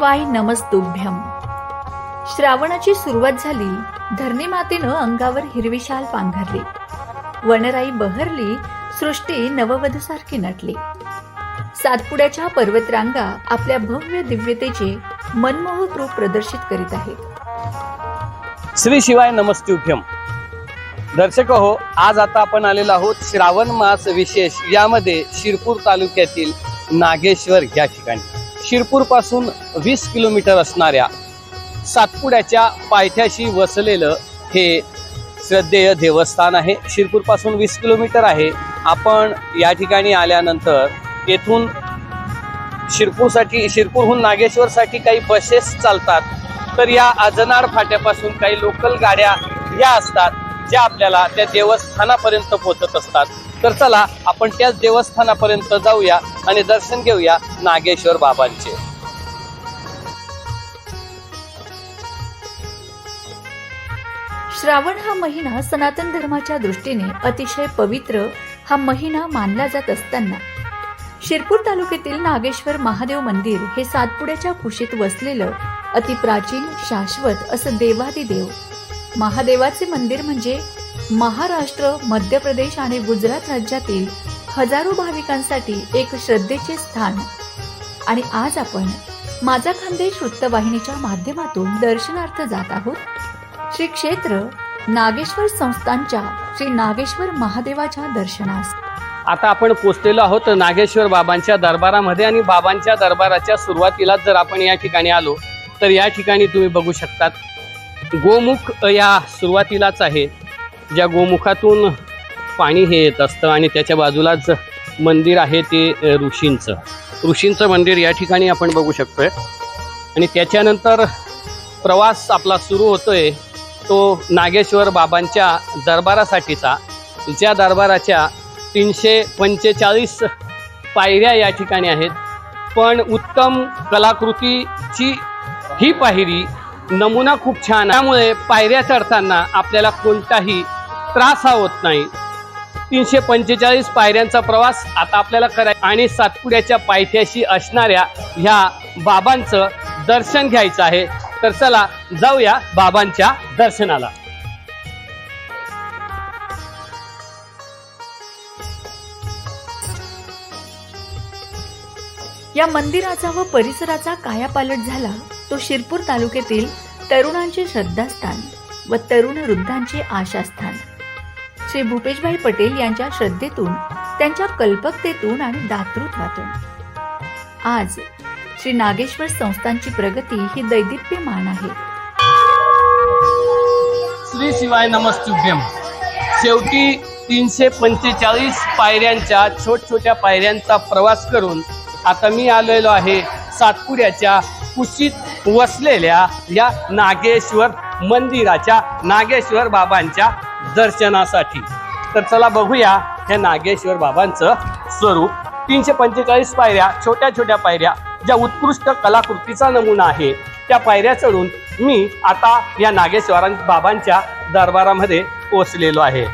शिवाय नमस्तुभ्यम. श्रावणाची सुरुवात झाली धरणी मातेनं अंगावर हिरवीशाल पांघरली. वनराई बहरली सृष्टी नववधूसारखी नटली. सातपुड्याच्या पर्वतरांगा आपल्या भव्य दिव्यतेचे मनमोहक रूप प्रदर्शित करीत आहेत. श्री शिवाय नमस्तुभ्यम. दर्शक हो आज आता आपण आलेलो आहोत श्रावण मास विशेष. यामध्ये शिरपूर तालुक्यातील नागेश्वर या ठिकाणी. शिरपूरपासून वीस किलोमीटर असणाऱ्या सातपुड्याच्या पायथ्याशी वसलेलं हे श्रद्धेय देवस्थान आहे. शिरपूरपासून वीस किलोमीटर आहे. आपण या ठिकाणी आल्यानंतर येथून शिरपूरसाठी शिरपूरहून नागेश्वरसाठी काही बसेस चालतात. तर या अजनाड फाट्यापासून काही लोकल गाड्या या असतात ज्या आपल्याला त्या देवस्थानापर्यंत पोहोचत असतात. तर चला आपण त्याच देवस्थानापर्यंत जाऊया आणि दर्शन घेऊया नागेश्वर बाबांचे. श्रावण हा महिना सनातन धर्माच्या दृष्टीने अतिशय पवित्र हा महिना मानला जात असताना. शिरपूर तालुक्यातील नागेश्वर महादेव मंदिर हे सातपुड्याच्या कुशीत वसलेलं अतिप्राचीन शाश्वत असं देवादिदेव. महादेवाचे मंदिर म्हणजे महाराष्ट्र मध्य प्रदेश आणि गुजरात राज्यातील हजारो भाविकांसाठी एक श्रद्धेचे स्थान. आणि आज आपण माझा खानदेश वृत्तवाहिनीच्या माध्यमातून दर्शनार्थ जात आहोत. श्री क्षेत्र नागेश्वर संस्थांच्या श्री नागेश्वर महादेवाच्या दर्शनास. आता आपण पोचलेलो आहोत नागेश्वर बाबांच्या दरबारामध्ये आणि बाबांच्या दरबाराच्या सुरुवातीला जर आपण या ठिकाणी आलो तर या ठिकाणी तुम्ही बघू शकतात. गोमुख या सुरुवातीलाच आहे. ज्या गोमुखातून पाणी हे येत असतं आणि त्याच्या बाजूलाच मंदिर आहे ते ऋषींचं. ऋषींचं मंदिर या ठिकाणी आपण बघू शकतोय. आणि त्याच्यानंतर प्रवास आपला सुरू होतोय. तो नागेश्वर बाबांच्या दरबारासाठीचा. ज्या दरबाराच्या तीनशे पंचेचाळीस पायऱ्या या ठिकाणी आहेत. पण उत्तम कलाकृतीची ही पायरी नमुना खूप छान त्यामुळे पायऱ्या चढताना आपल्याला कोणताही त्रास हा होत नाही. तीनशे पंचेचाळीस पायऱ्यांचा प्रवास आता आपल्याला करायचा आणि सातपुड्याच्या पायथ्याशी असणाऱ्या ह्या बाबांचं दर्शन घ्यायचं आहे. तर चला जाऊया बाबांच्या दर्शनाला. या मंदिराचा व परिसराचा कायापालट झाला तो शिरपूर तालुक्यातील तरुणांचे श्रद्धास्थान व तरुण वृद्धांचे आशास्थान. श्री भूपेशभाई पटेल यांच्या श्रद्धेतून त्यांच्या कल्पकतेतून आणि दातृत्वातून. आज श्री नागेश्वर संस्थांची प्रगती ही दैदिप्यमान आहे. श्री शिवाय नमस्तुभ्यम. शेवटी तीनशे पंचेचाळीस पायऱ्यांच्या छोट छोट्या पायऱ्यांचा प्रवास करून आता मी आलेलो आहे सातपुड्याच्या कुशीत वसलेल्या या नागेश्वर मंदिराच्या नागेश्वर बाबांच्या दर्शनासाठी. तर चला बघूया ह्या नागेश्वर बाबांचं स्वरूप. तीनशे पंचेचाळीस पायऱ्या छोट्या छोट्या पायऱ्या ज्या उत्कृष्ट कलाकृतीचा नमुना आहे त्या पायऱ्या चढून मी आता या नागेश्वरां बाबांच्या दरबारामध्ये पोचलेलो आहे.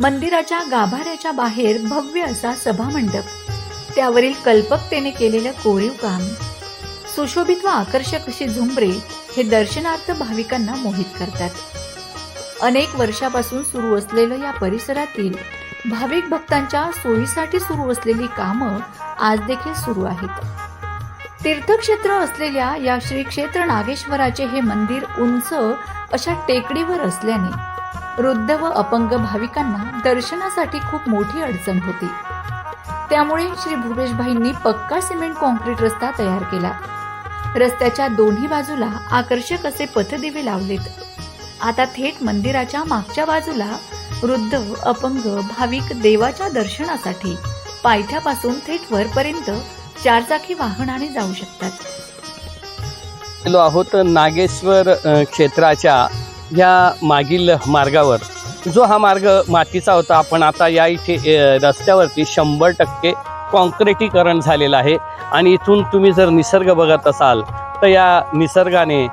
मंदिराच्या गाभाऱ्याच्या बाहेर भव्य असा सभामंडप. त्यावरील कल्पकतेने केलेलं कोरीव काम. सुशोभित व आकर्षक अशी झुंबरे हे दर्शनार्थ भाविकांना मोहित करतात. अनेक वर्षापासून सुरू असलेलं या परिसरातील भाविक भक्तांच्या सोयीसाठी सुरू असलेली कामं आज देखील सुरू आहेत. तीर्थक्षेत्र असलेल्या या श्री क्षेत्र नागेश्वराचे हे मंदिर उंच अशा टेकडीवर असल्याने वृद्ध व अपंग भाविकांना दर्शनासाठी खूप मोठी अडचण होती. त्यामुळे श्री भूपेशभाईंनी पक्का सिमेंट कॉन्क्रीट रस्ता तयार केला. रस्त्याच्या दोन्ही बाजूला आकर्षक असे पथदिवे लावलेत. आता थेट मंदिराच्या मागच्या बाजूला वृद्ध अपंग भाविक देवाच्या दर्शनासाठी पायथ्यापासून थेट वरपर्यंत चारचाकी वाहनाने जाऊ शकतात. आहोत नागेश्वर क्षेत्राच्या ह्या मागील मार्गावर जो हा मार्ग मातीचा होता आपण आता या इथे रस्त्यावरती शंभर टक्के कॉन्क्रिटीकरण झालेलं आहे. आणि इथून तुम्ही जर निसर्ग बघत असाल तर या निसर्गाने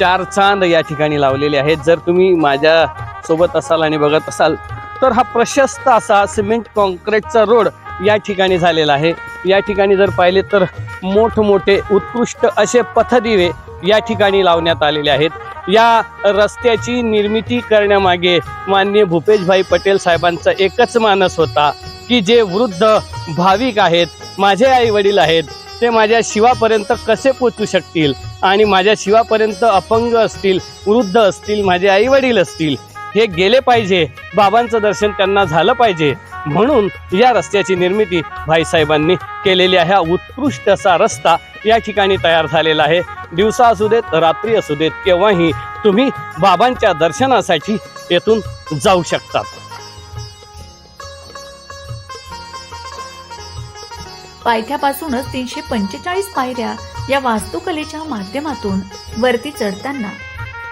चार चांद या ठिकाणी लावलेले आहेत. जर तुम्ही माझ्या सोबत असाल आणि बघत असाल तर हा प्रशस्त असा सिमेंट कॉन्क्रीटचा रोड या ठिकाणी झालेला आहे. या ठिकाणी जर पाहिले तर मोठमोठे उत्कृष्ट असे पथदिवे या ठिकाणी लावण्यात आलेले आहेत. या रस्त्याची निर्मिती करण्यामागे माननीय भूपेशभाई पटेल साहेबांचा एकच मानस होता की जे वृद्ध भाविक आहेत माझे आई वडील आहेत ते माझ्या शिवापर्यंत कसे पोचू शकतील आणि माझ्या शिवापर्यंत अपंग असतील वृद्ध असतील माझे आई वडील असतील हे गेले पाहिजे बाबांचं दर्शन त्यांना झालं पाहिजे. म्हणून या रस्त्याची निर्मिती भाईसाहेबांनी केलेली आहे. हा उत्कृष्ट असा रस्ता या ठिकाणी तयार झालेला आहे. दिवसा असू देत रात्री असू देत केव्हाही तुम्ही बाबांच्या दर्शनासाठी येथून जाऊ शकता. पायथ्यापासूनच तीनशे पंचेचाळीस पायऱ्या या वास्तुकलेच्या माध्यमातून वरती चढताना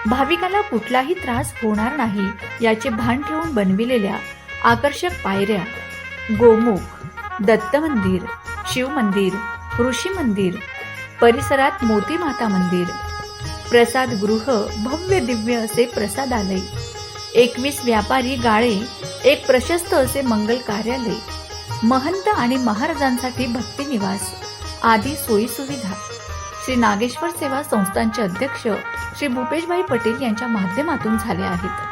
भाविकाला कुठलाही त्रास होणार नाही याचे भान ठेवून बनविलेल्या आकर्षक पायऱ्या गोमुख दत्त मंदिर शिव मंदिर ऋषी मंदिर परिसरात मोती माता मंदिर प्रसाद गृह भव्य दिव्य असे प्रसादालय एकवीस व्यापारी गाळे एक प्रशस्त असे मंगल कार्यालय महंत आणि महाराजांसाठी भक्ती निवास आदी सोयी सुविधा. श्री नागेश्वर सेवा संस्थांचे अध्यक्ष श्री भूपेशभाई पटेल यांच्या माध्यमातून झाले आहेत.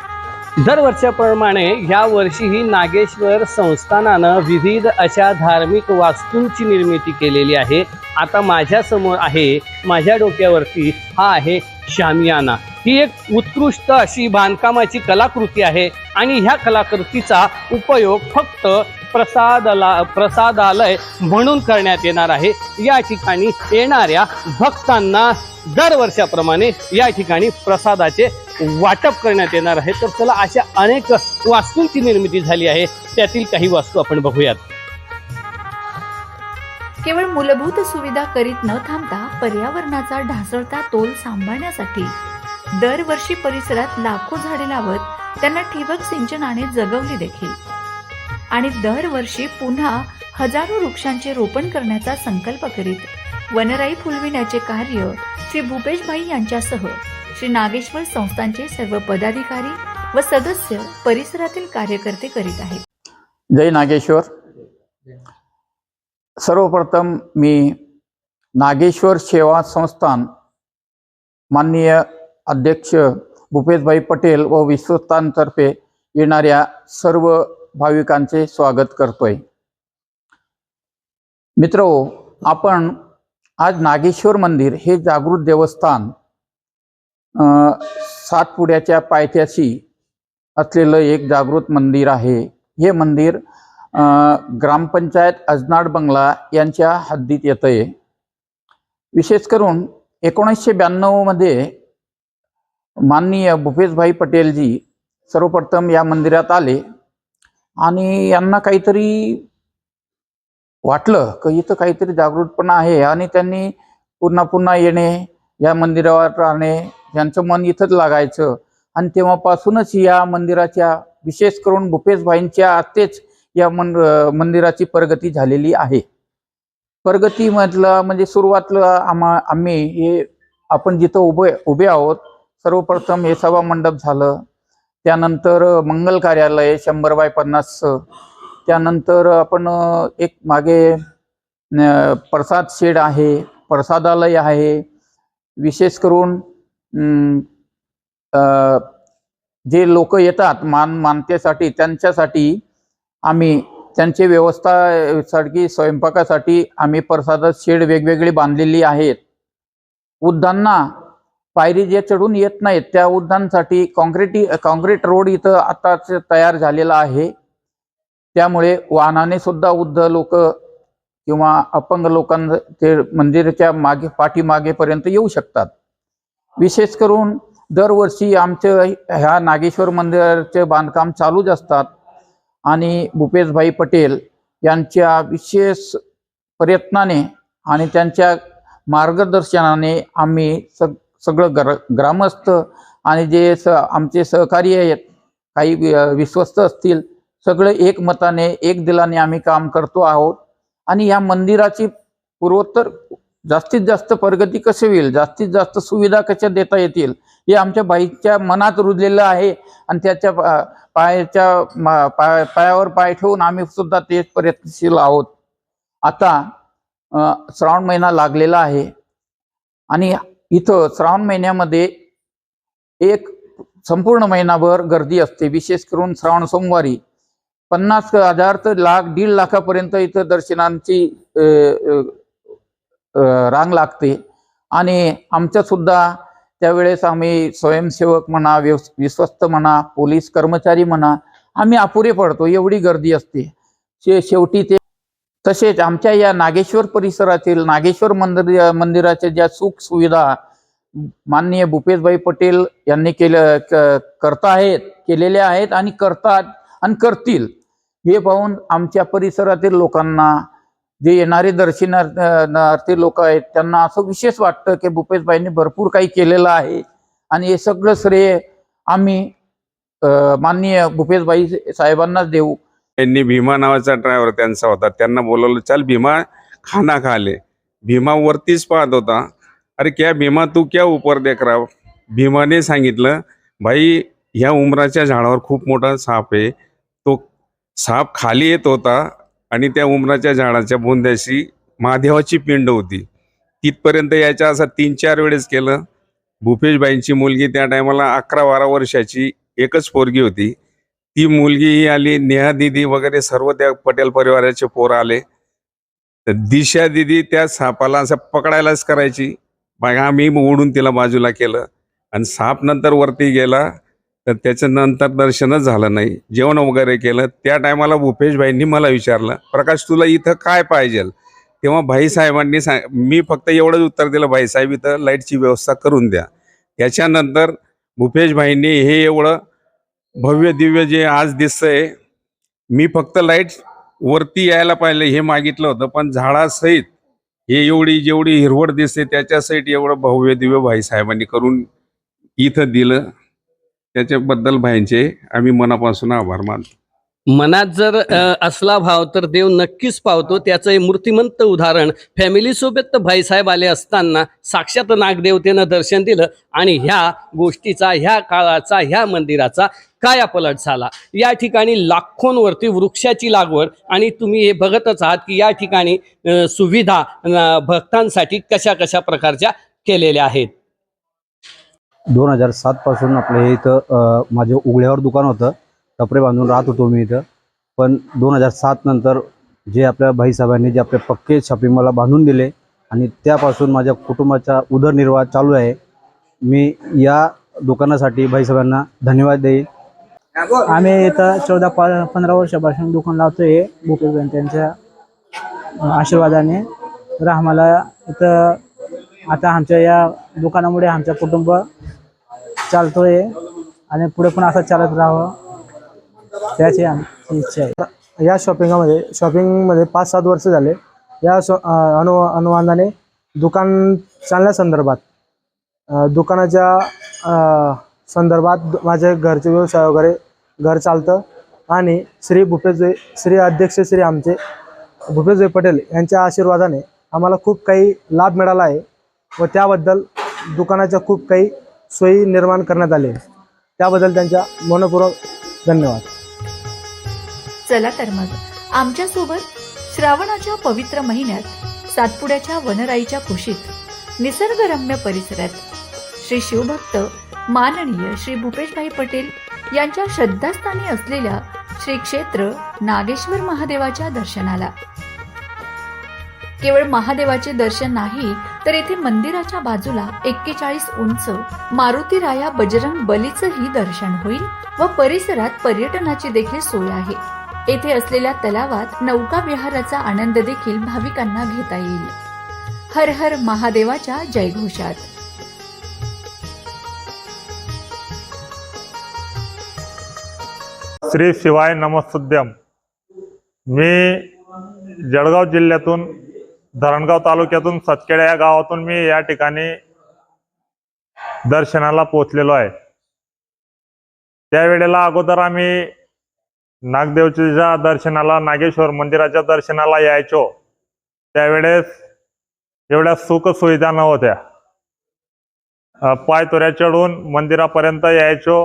दरवर्षाप्रमाणे या वर्षीही नागेश्वर संस्थानानं विविध अशा धार्मिक वास्तूंची निर्मिती केलेली आहे. आता माझ्यासमोर आहे माझ्या डोक्यावरती हा आहे शामियाना. ही एक उत्कृष्ट अशी बांधकामाची कलाकृती आहे आणि ह्या कलाकृतीचा उपयोग फक्त प्रसादला प्रसादालय म्हणून करण्यात येणार आहे. या ठिकाणी येणाऱ्या भक्तांना दरवर्षाप्रमाणे या ठिकाणी प्रसादाचे वाटप करण्यात येणार आहे. तर चला अशा अनेक वास्तूंची निर्मिती झाली आहे. त्यातील काही वास्तू आपण बघूयात. केवळ मूलभूत सुविधा करीत न थांबता पर्यावरणाचा ढासळता तोल सांभाळण्यासाठी दरवर्षी परिसरात लाखो झाडे लावत त्यांना ठिबक सिंचनाने जगवली देखील. आणि दरवर्षी पुन्हा हजारो वृक्षांचे रोपण करण्याचा संकल्प करीत वनराई फुलविण्याचे कार्य श्री भूपेशभाई यांच्यासह श्री नागेश्वर संस्थांचे सर्व पदाधिकारी व सदस्य परिसरातील कार्यकर्ते करीत आहेत. जय नागेश्वर. सर्वप्रथम मी नागेश्वर सेवा संस्थान माननीय अध्यक्ष भूपेशभाई पटेल व विश्वस्तांतर्फे येणाऱ्या सर्व भाविकांचे स्वागत करतोय. मित्र आपण आज नागेश्वर मंदिर हे जागृत देवस्थान सातपुड्याच्या पायथ्याशी असलेलं एक जागृत मंदिर आहे. हे मंदिर ग्रामपंचायत अजनाड बंगला यांच्या हद्दीत येतंय. विशेष करून एकोणीसशे ब्याण्णवमध्ये माननीय भूपेशभाई पटेलजी सर्वप्रथम या मंदिरात आले आणि यांना काहीतरी वाटलं की इथं काहीतरी जागृतपणा आहे आणि त्यांनी पुन्हा पुन्हा येणे या मंदिरावर राहणे यांचं मन इथंच लागायचं. आणि तेव्हापासूनच या मंदिराच्या विशेष करून भूपेशभाईंच्या आतेच या मन मंदिराची प्रगती झालेली आहे. प्रगती म्हटलं म्हणजे सुरुवातला आम्हा आम्ही हे आपण जिथं उभे उभे आहोत सर्वप्रथम हे सभा मंडप झालं. त्यानंतर मंगल कार्यालय शंभर बाय पन्नासचं त्यानंतर आपण एक मागे प्रसाद शेड आहे प्रसादालय आहे. विशेष करून जे लोक येतात मान मानतेसाठी त्यांच्यासाठी आम्ही त्यांची व्यवस्थासाठी स्वयंपाकासाठी आम्ही प्रसादात शेड वेगवेगळी बांधलेली आहेत. उद्यानांना पायरी जे चढून येत नाहीत त्या उद्यानासाठी कॉन्क्रिटी कॉन्क्रीट रोड इथं आताच तयार झालेला आहे. त्यामुळे वाहनाने सुद्धा वृद्ध लोक किंवा अपंग लोकांना ते मंदिराच्या मागे पाठीमागेपर्यंत येऊ शकतात. विशेष करून दरवर्षी आमचं ह्या नागेश्वर मंदिराचे बांधकाम चालूच असतात. आणि भूपेशभाई पटेल यांच्या विशेष प्रयत्नाने आणि त्यांच्या मार्गदर्शनाने आम्ही सग सगळं ग्र ग्रामस्थ आणि जे स आमचे सहकारी आहेत काही विश्वस्त असतील सगळं एकमताने एक दिलाने आम्ही काम करतो आहोत. आणि या मंदिराची पूर्वोत्तर जास्तीत जास्त प्रगती कशी होईल? जास्तीत जास्त सुविधा कशा देता येतील? हे आमच्या बाईच्या मनात रुजलेलं आहे. आणि त्याच्या पायाच्या मा- पाय पायावर पाय ठेवून आम्ही सुद्धा तेच प्रयत्नशील आहोत. आता श्रावण महिना लागलेला आहे. आणि इथं श्रावण महिन्यामध्ये एक संपूर्ण महिनाभर गर्दी असते. विशेष करून श्रावण सोमवारी. पन्नास हजार तर लाख दीड लाखापर्यंत इथं दर्शनांची रांग लागते. आणि आमच्या सुद्धा त्यावेळेस आम्ही स्वयंसेवक म्हणा विश्वस्त म्हणा पोलीस कर्मचारी म्हणा आम्ही अपुरे पडतो. एवढी गर्दी असते. शे शेवटी ते तसेच आमच्या या नागेश्वर परिसरातील नागेश्वर मंदिर मंदिराच्या ज्या सुख सुविधा माननीय भूपेशभाई पटेल यांनी केलं क- करता आहेत केलेल्या आहेत आणि करतात आणि करतील. हे पाहून आमच्या परिसरातील लोकांना जे येणारे दर्शनार्थी लोक आहेत त्यांना असं विशेष वाटतं की भूपेशभाईंनी भरपूर काही केलेलं आहे. आणि हे सगळं श्रेय आम्ही माननीय भूपेशभाई साहेबांनाच देऊ. त्यांनी भीमा नावाचा ड्रायव्हर त्यांचा होता. त्यांना बोलवलं चल भीमा खाना खाले भीमा वरतीच पाहत होता. अरे क्या भीमा तू क्या ऊपर देख रहा हो? भीमाने सांगितलं भाई ह्या उमराच्या झाडावर खूप मोठा साप आहे. तो साप खाली येत होता. आणि त्या उमराच्या झाडाच्या बोंद्याशी महादेवाची पिंड होती. तिथपर्यंत याच्या असं तीन चार वेळेस केलं. भूपेशबाईंची मुलगी त्या टायमाला अकरा बारा वर्षाची एकच पोरगी होती. ती मुलगी ही आली नेहा दिदी वगैरे सर्व त्या पटेल परिवाराचे पोर आले. तर दिशा दिदी त्या सापाला असं पकडायलाच करायची. मग आम्ही उडून तिला बाजूला केलं. आणि साप नंतर वरती गेला. तर त्याच्यानंतर दर्शनच झालं नाही. जेवण वगैरे केलं. त्या टायमाला भूपेशभाईंनी मला विचारलं प्रकाश तुला इथं काय पाहिजे? तेव्हा भाईसाहेबांनी सांग मी फक्त एवढंच उत्तर दिलं भाईसाहेब इथं लाईटची व्यवस्था करून द्या. त्याच्यानंतर भूपेशभाईंनी हे एवढं भव्य दिव्य जे आज दिसतंय मी फक्त लाइट वरती यायला पाहिजे हे मागितलं होतं पण झाडासहित हे एवढी जेवढी हिरवळ दिसते त्याच्यासहित एवढं भव्य दिव्य भाईसाहेबांनी करून इथं दिलं. त्याच्याबद्दल भाईंचे आम्ही मनापासून आभार मानतो. मनात जर असला भाव तर देव नक्कीच पावतो. त्याचं हे मूर्तिमंत उदाहरण. फॅमिलीसोबत भाईसाहेब आले असताना साक्षात नागदेवतेनं दर्शन दिलं आणि ह्या गोष्टीचा ह्या काळाचा ह्या मंदिराचा कायापलट झाला. या ठिकाणी लाखोंवरती वृक्षाची लागवड आणि तुम्ही हे बघतच आहात की या ठिकाणी सुविधा भक्तांसाठी कशा कशा प्रकारच्या केलेल्या आहेत. दोन हजार सातपासून आपलं हे इथं माझं उघड्यावर दुकान होतं. टपरे बांधून राहत होतो मी इथं. पण दोन हजार सात नंतर जे आपल्या भाईसाहेबांनी जे आपले पक्के छापे मला बांधून दिले आणि त्यापासून माझ्या कुटुंबाचा उदरनिर्वाह चालू आहे. मी या दुकानासाठी भाईसाहेबांना धन्यवाद देईन आम्ही इथं चौदा पा पंधरा वर्षापासून दुकान लावतोय भूपेश त्यांच्या आशीर्वादाने. तर आम्हाला इथं आता आमच्या या दुकानामुळे आमचं कुटुंब चालतोय आणि पुढे पण असं चालत राहावं. त्याची आमची इच्छा आहे. या शॉपिंगामध्ये शॉपिंगमध्ये पाच सात वर्ष झाले. या शॉ अनु अनुवादाने दुकान चालण्यासंदर्भात दुकानाच्या संदर्भात माझे घरचे व्यवसाय वगैरे घर चालतं. आणि श्री भूपेशभाई श्री अध्यक्ष श्री आमचे भूपेशभाई पटेल यांच्या आशीर्वादाने आम्हाला खूप काही लाभ मिळाला आहे. व त्याबद्दल दुकानाच्या खूप काही सोयी निर्माण करण्यात आले त्याबद्दल त्यांच्या मनपूर्वक धन्यवाद. चला तर मग आमच्यासोबत श्रावणाच्या पवित्र महिन्यात सातपुड्याच्या वनराईच्या कुशीत निसर्गरम्य परिसरात श्री शिवभक्त माननीय श्री भूपेशभाई पटेल यांच्या श्रद्धास्थानी असलेल्या श्री क्षेत्र नागेश्वर महादेवाच्या दर्शनाला केवळ महादेवाचे दर्शन नाही तर येथे मंदिराच्या बाजूला एक्केचाळीस उंच मारुती राया बजरंग बलीचंही दर्शन होईल व परिसरात पर्यटनाची देखील सोय आहे. येथे असलेल्या तलावात नौका विहाराचा आनंद देखील भाविकांना घेता येईल. हर हर महादेवाच्या जयघोषात. श्री शिवाय नमस्तुद्यम मी जळगाव जिल्ह्यातून धरणगाव तालुक्यातून सतखेडा या गावातून मी या ठिकाणी दर्शनाला पोचलेलो आहे. त्यावेळेला अगोदर आम्ही नागदेवच्या दर्शनाला नागेश्वर मंदिराच्या दर्शनाला यायचो. त्यावेळेस एवढ्या सुख सुविधा नव्हत्या पायतोऱ्या चढून मंदिरापर्यंत यायचो.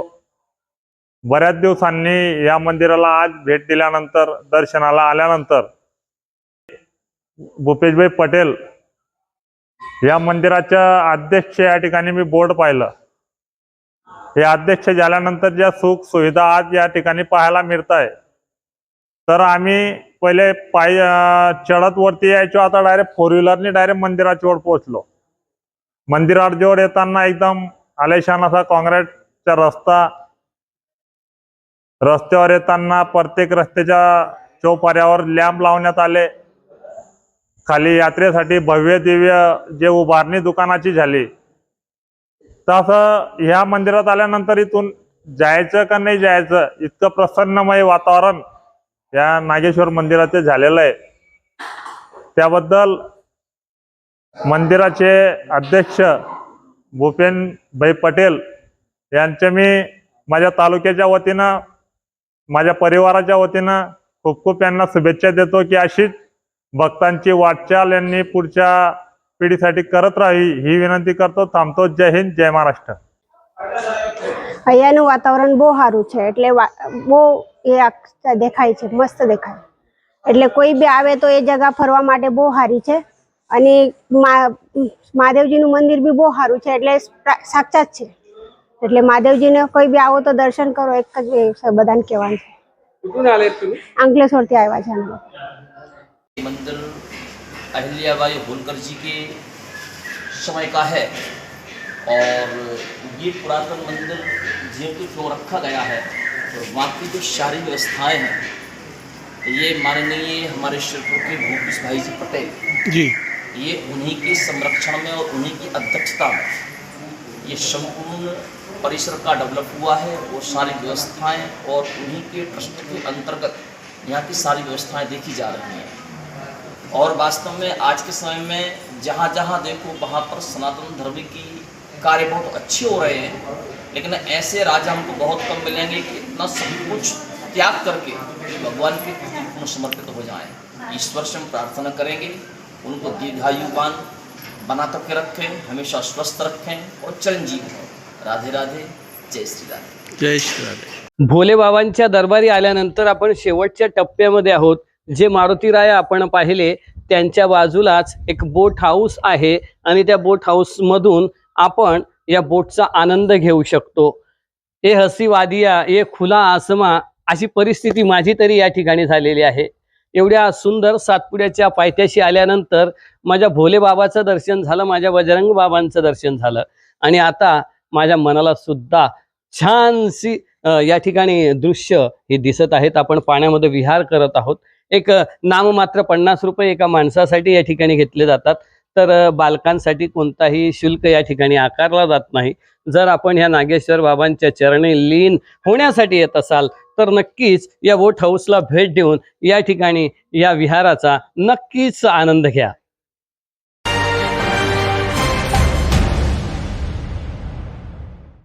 बऱ्याच दिवसांनी या मंदिराला आज भेट दिल्यानंतर दर्शनाला आल्यानंतर भूपेशभाई पटेल या मंदिराच्या अध्यक्ष या ठिकाणी मी बोर्ड पाहिलं. हे अध्यक्ष झाल्यानंतर ज्या सुख सुविधा आज या ठिकाणी पाहायला मिळत आहे तर आम्ही पहिले पाय चढत वरती यायचो आता डायरेक्ट फोर व्हीलरने डायरेक्ट मंदिराच्या वर पोहोचलो. मंदिराजवळ येताना एकदम आलेशान असा काँग्रेसचा रस्ता रस्त्यावर येताना प्रत्येक रस्त्याच्या चौपाऱ्यावर लॅम्प लावण्यात आले. खाली यात्रेसाठी भव्य दिव्य जे उभारणी दुकानाची झाली. तसं ह्या मंदिरात आल्यानंतर इथून जायचं का नाही जायचं इतकं प्रसन्नमय वातावरण या नागेश्वर मंदिराचे झालेलं आहे. त्याबद्दल मंदिराचे अध्यक्ष भूपेनभाई पटेल यांचे मी माझ्या तालुक्याच्या वतीनं माझ्या परिवाराच्या वतीनं खूप खूप यांना शुभेच्छा देतो की अशीच भक्तांची वाटचाल यांनी पुढच्या पिढीसाठी करत राहावी ही વિનંતી કરતો થાંભતો જય હિન્દ જય મહારાષ્ટ્ર અહીંયાનું વાતાવરણ બહુ સારું છે એટલે વા- બહુ એ આખા દેખાય છે મસ્ત દેખાય એટલે કોઈ બી આવે તો એ જગા ફરવા માટે બહુ સારી છે અને મા- મહાદેવજીનું મંદિર બી બહુ સારું છે એટલે પ્રા- સાક્ષાત છે એટલે મહાદેવજીને કોઈ બી આવો તો દર્શન કરો એક જ એ છે બધાને કહેવાનું છે कुठून आले तुम्ही અંકલેશ્વરથી આવ્યા છે અમે લોકો. मंदिर अहिल्याबाई होलकर जी के समय का है और ये पुरातन मंदिर जीर्ण क्यों रखा गया है और वहाँ की जो सारी व्यवस्थाएँ हैं ये माननीय हमारे शिरपुर के भूपेश भाई जी पटेल जी। ये उन्हीं के संरक्षण में और उन्हीं की अध्यक्षता में ये संपूर्ण परिसर का डेवलप हुआ है वो सारी व्यवस्थाएँ और उन्हीं के ट्रस्ट के अंतर्गत यहाँ की सारी व्यवस्थाएँ देखी जा रही हैं। और वास्तव में आज के समय में जहाँ जहाँ देखो वहाँ पर सनातन धर्म की कार्य बहुत अच्छे हो रहे हैं लेकिन ऐसे राजा हमको बहुत कम मिलेंगे कि इतना सब कुछ त्याग करके भगवान के प्रति पूर्ण समर्पित हो जाएं। ईश्वर से हम प्रार्थना करेंगे उनको दीर्घायुवान बना तक के रखें हमेशा स्वस्थ रखें और चिरंजीव हों। राधे राधे। जय श्री राधे। भोले बाबांच्या दरबारी आल्यानंतर आपण शेवटच्या टप्प्यामध्ये आहोत. जे मारुतीराया आपण पाहिले त्यांच्या बाजूलाच एक बोट हाऊस आहे आणि त्या बोट हाऊस मधून आपण या बोटचा आनंद घेऊ शकतो. ए हसी वादिया ए खुला आसमा अशी परिस्थिती माझी तरी या ठिकाणी झालेली आहे. एवढ्या सुंदर सातपुड्याच्या पायथ्याशी आल्यानंतर माझ्या भोले बाबाचं दर्शन झालं माझ्या बजरंग बाबांचं दर्शन झालं. आणि आता माझ्या मनाला सुद्धा छानशी या ठिकाणी दृश्य हे दिसत आहेत. आपण पाण्यामध्ये विहार करत आहोत. एक नाममात्र पन्नास रुपये एका माणसासाठी या ठिकाणी घेतले जातात. तर बालकांसाठी कोणताही शुल्क या ठिकाणी आकारला जात नाही. जर आपण ह्या नागेश्वर बाबांच्या चरणी लीन होण्यासाठी येत असाल तर नक्कीच या बोट हाऊसला भेट देऊन या ठिकाणी या विहाराचा नक्कीच आनंद घ्या.